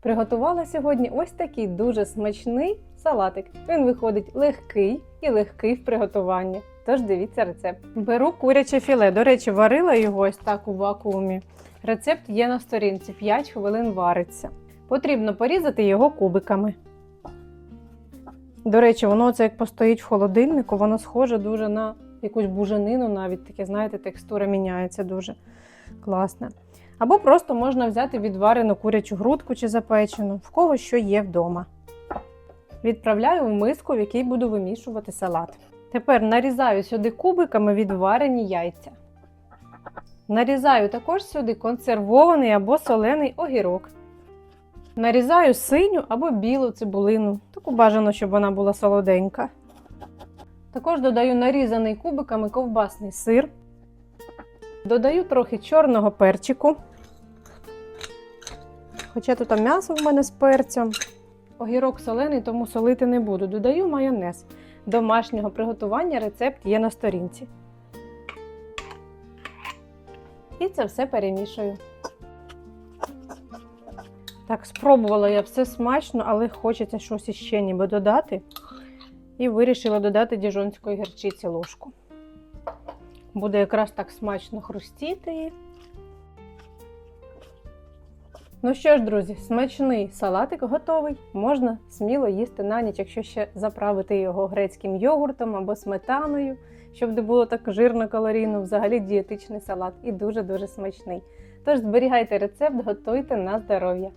Приготувала сьогодні ось такий дуже смачний салатик. Він виходить легкий і легкий в приготуванні. Тож дивіться рецепт. Беру куряче філе. До речі, варила його ось так у вакуумі. Рецепт є на сторінці 5 хвилин вариться. Потрібно порізати його кубиками. До речі, воно це як постоїть в холодильнику, воно схоже дуже на якусь буженину, навіть таке, знаєте, текстура міняється дуже класна. Або просто можна взяти відварену курячу грудку чи запечену, в кого що є вдома. Відправляю в миску, в якій буду вимішувати салат. Тепер нарізаю сюди кубиками відварені яйця. Нарізаю також сюди консервований або солений огірок. Нарізаю синю або білу цибулину. Таку бажано, щоб вона була солоденька. Також додаю нарізаний кубиками ковбасний сир. Додаю трохи чорного перчику. Хоча тут м'ясо в мене з перцем. Огірок солений, тому солити не буду. Додаю майонез. Домашнього приготування рецепт є на сторінці. І це все перемішую. Так, спробувала я все смачно, але хочеться щось іще ніби додати. І вирішила додати діжонської гірчиці ложку. Буде якраз так смачно хрустіти. Ну що ж, друзі, смачний салатик готовий. Можна сміло їсти на ніч, якщо ще заправити його грецьким йогуртом або сметаною, щоб не було так жирно калорійно. Взагалі дієтичний салат і дуже-дуже смачний. Тож зберігайте рецепт, готуйте на здоров'я.